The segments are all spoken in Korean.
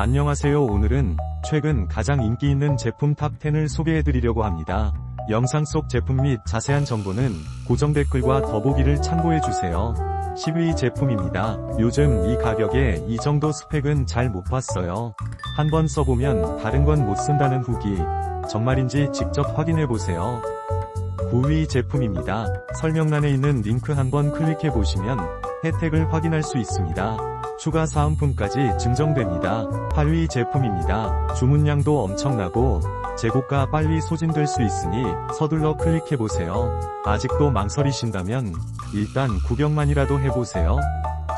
안녕하세요 오늘은 최근 가장 인기 있는 제품 탑10을 소개해드리려고 합니다. 영상 속 제품 및 자세한 정보는 고정 댓글과 더보기를 참고해주세요. 10위 제품입니다. 요즘 이 가격에 이 정도 스펙은 잘 못 봤어요. 한번 써보면 다른 건 못 쓴다는 후기. 정말인지 직접 확인해보세요. 9위 제품입니다. 설명란에 있는 링크 한번 클릭해보시면 혜택을 확인할 수 있습니다. 추가 사은품까지 증정됩니다. 8위 제품입니다. 주문량도 엄청나고 재고가 빨리 소진될 수 있으니 서둘러 클릭해보세요. 아직도 망설이신다면 일단 구경만이라도 해보세요.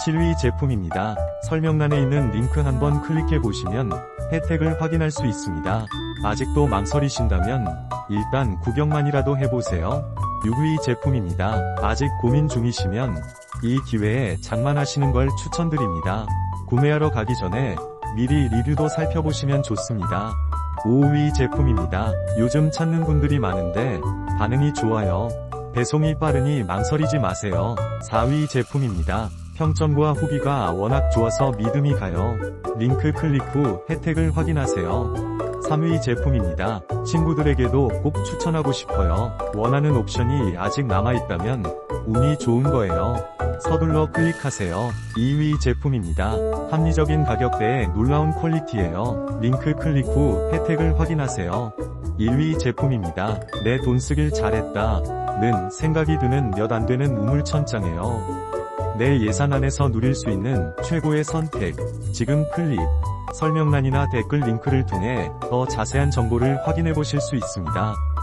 7위 제품입니다. 설명란에 있는 링크 한번 클릭해보시면 혜택을 확인할 수 있습니다. 아직도 망설이신다면 일단 구경만이라도 해보세요. 6위 제품입니다. 아직 고민 중이시면 이 기회에 장만하시는 걸 추천드립니다. 구매하러 가기 전에 미리 리뷰도 살펴보시면 좋습니다. 5위 제품입니다. 요즘 찾는 분들이 많은데 반응이 좋아요. 배송이 빠르니 망설이지 마세요. 4위 제품입니다. 평점과 후기가 워낙 좋아서 믿음이 가요. 링크 클릭 후 혜택을 확인하세요. 3위 제품입니다. 친구들에게도 꼭 추천하고 싶어요. 원하는 옵션이 아직 남아있다면 운이 좋은 거예요. 서둘러 클릭하세요. 2위 제품입니다. 합리적인 가격대에 놀라운 퀄리티예요. 링크 클릭 후 혜택을 확인하세요. 1위 제품입니다. 내 돈 쓰길 잘했다. 는 생각이 드는 몇 안 되는 우물천장이에요. 내 예산 안에서 누릴 수 있는 최고의 선택. 지금 클릭. 설명란이나 댓글 링크를 통해 더 자세한 정보를 확인해 보실 수 있습니다.